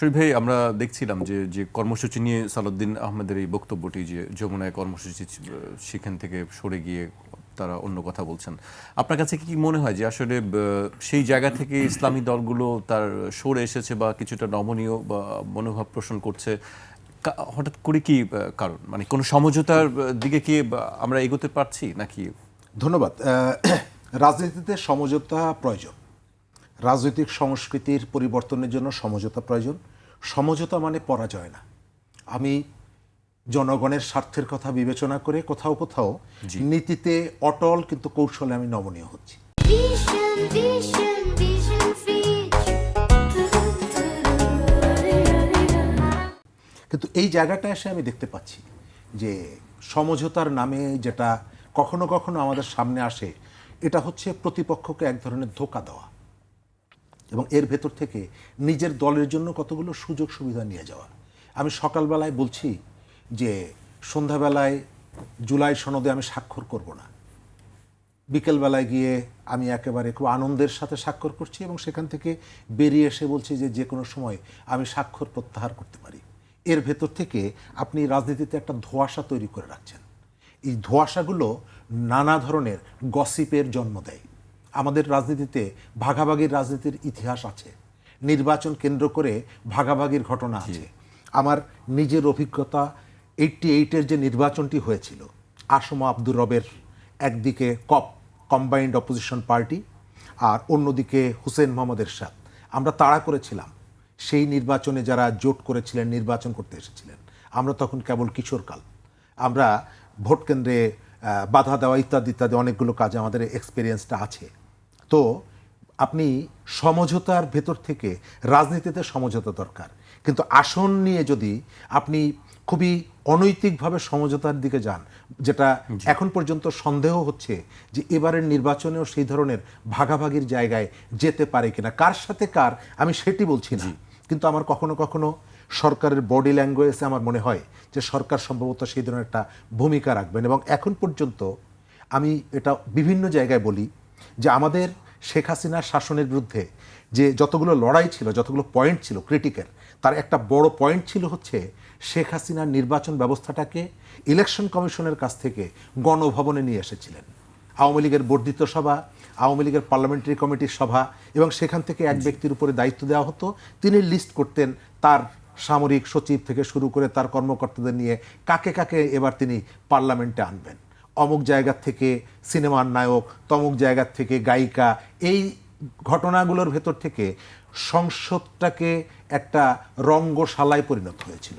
শরীফ ভাই, আমরা দেখছিলাম যে যে কর্মসূচি নিয়ে সালাউদ্দিন আহমেদের এই বক্তব্যটি, যে যমুনায় কর্মসূচি সেখান থেকে সরে গিয়ে তারা অন্য কথা বলছেন। আপনার কাছে কি মনে হয় যে আসলে সেই জায়গা থেকে ইসলামী দলগুলো তার সরে এসেছে বা কিছুটা নমনীয় বা মনোভাব পোষণ করছে? হঠাৎ করে কি কারণ? মানে কোনো সমঝোতার দিকে কি আমরা এগোতে পারছি নাকি? ধন্যবাদ। রাজনীতিতে সমঝোতা প্রয়োজন। রাজনৈতিক সংস্কৃতির পরিবর্তনের জন্য সমঝোতা প্রয়োজন। সমঝোতা মানে পরাজয় না। আমি জনগণের স্বার্থের কথা বিবেচনা করে কোথাও কোথাও নীতিতে অটল কিন্তু কৌশলে আমি নমনীয় হচ্ছি. কিন্তু এই জায়গাটা এসে আমি দেখতে পাচ্ছি যে সমঝোতার নামে যেটা কখনো কখনো আমাদের সামনে আসে এটা হচ্ছে প্রতিপক্ষকে এক ধরনের ধোকা দেওয়া। এবং এর ভেতর থেকে নিজের দলের জন্য কতগুলো সুযোগ সুবিধা নিয়ে যাওয়া। আমি সকালবেলায় বলছি যে সন্ধ্যাবেলায় জুলাই সনদে আমি স্বাক্ষর করব না। বিকেলবেলায় গিয়ে আমি একেবারে খুব আনন্দের সাথে স্বাক্ষর করছি এবং সেখান থেকে বেরিয়ে এসে বলছি যে যে কোনো সময় আমি স্বাক্ষর প্রত্যাহার করতে পারি। এর ভেতর থেকে আপনি রাজনীতিতে একটা ধোঁয়াশা তৈরি করে রাখছেন। এই ধোঁয়াশাগুলো নানা ধরনের গসিপের জন্ম দেয়। আমাদের রাজনীতিতে ভাগাভাগির রাজনীতির ইতিহাস আছে। নির্বাচন কেন্দ্র করে ভাগাভাগির ঘটনা আছে। আমার নিজের অভিজ্ঞতা এইটটি এইটের যে নির্বাচনটি হয়েছিল আসম আব্দুর রবের একদিকে কপ কম্বাইন্ড অপোজিশন পার্টি আর অন্যদিকে হুসেন মোহাম্মদ এরশাদ। আমরা তাড়া করেছিলাম। সেই নির্বাচনে যারা জোট করেছিলেন নির্বাচন করতে এসেছিলেন। আমরা তখন কেবল কিশোরকাল। আমরা ভোট কেন্দ্রে বাধা দেওয়া ইত্যাদি ইত্যাদি অনেকগুলো কাজে আমাদের এক্সপিরিয়েন্সটা আছে। তো আপনি সমঝোতার ভেতর থেকে রাজনীতিতে সমঝোতা দরকার। কিন্তু আসন নিয়ে যদি আপনি খুবই অনৈতিকভাবে সমঝোতার দিকে যান যেটা এখন পর্যন্ত সন্দেহ হচ্ছে যে এবারের নির্বাচনেও সেই ধরনের ভাগাভাগির জায়গায় যেতে পারে কিনা কার সাথে কার আমি সেটি বলছি না। কিন্তু আমার কখনো কখনো সরকারের বডি ল্যাঙ্গুয়েজে আমার মনে হয় যে সরকার সম্ভবত সেই ধরনের একটা ভূমিকা রাখবেন। এবং এখন পর্যন্ত আমি এটা বিভিন্ন জায়গায় বলি যে আমাদের শেখ হাসিনার শাসনের বিরুদ্ধে যে যতগুলো লড়াই ছিল যতগুলো পয়েন্ট ছিল ক্রিটিকের তার একটা বড় পয়েন্ট ছিল হচ্ছে শেখ হাসিনার নির্বাচন ব্যবস্থাটাকে ইলেকশন কমিশনের কাছ থেকে গণভবনে নিয়ে এসেছিলেন। আওয়ামী লীগের বর্ধিত সভা আওয়ামী লীগের পার্লামেন্টারি কমিটির সভা এবং সেখান থেকে এক ব্যক্তির উপরে দায়িত্ব দেওয়া হতো। তিনি লিস্ট করতেন তার সামরিক সচিব থেকে শুরু করে তার কর্মকর্তাদের নিয়ে কাকে কাকে এবার তিনি পার্লামেন্টে আনবেন? অমুক জায়গা থেকে সিনেমার নায়ক, তমুক জায়গা থেকে গায়িকা, এই ঘটনাগুলোর ভেতর থেকে সংসদটাকে একটা রঙ্গশালায় পরিণত হয়েছিল।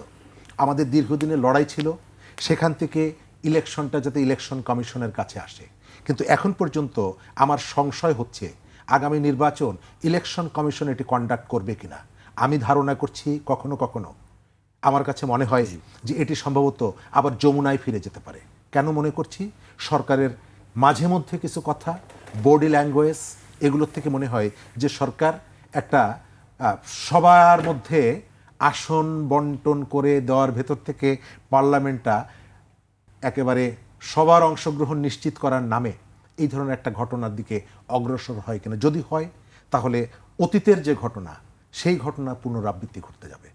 আমাদের দীর্ঘদিনের লড়াই ছিল, সেখান থেকে ইলেকশনটা যাতে ইলেকশন কমিশনের কাছে আসে। কিন্তু এখন পর্যন্ত আমার সংশয় হচ্ছে, আগামী নির্বাচন ইলেকশন কমিশন এটি কন্ডাক্ট করবে কিনা। আমি ধারণা করছি কখনো কখনো আমার কাছে মনে হয় যে এটি সম্ভবত আবার যমুনায় ফিরে যেতে পারে। কেন মনে করছি? সরকারের মাঝে মধ্যে কিছু কথা বডি ল্যাঙ্গুয়েজ এগুলোর থেকে মনে হয় যে সরকার একটা সবার মধ্যে আসন বন্টন করে দেওয়ার ভেতর থেকে পার্লামেন্টটা একেবারে সবার অংশগ্রহণ নিশ্চিত করার নামে এই ধরনের একটা ঘটনার দিকে অগ্রসর হয় কিনা। যদি হয় তাহলে অতীতের যে ঘটনা সেই ঘটনা পুনরাবৃত্তি ঘটতে যাবে।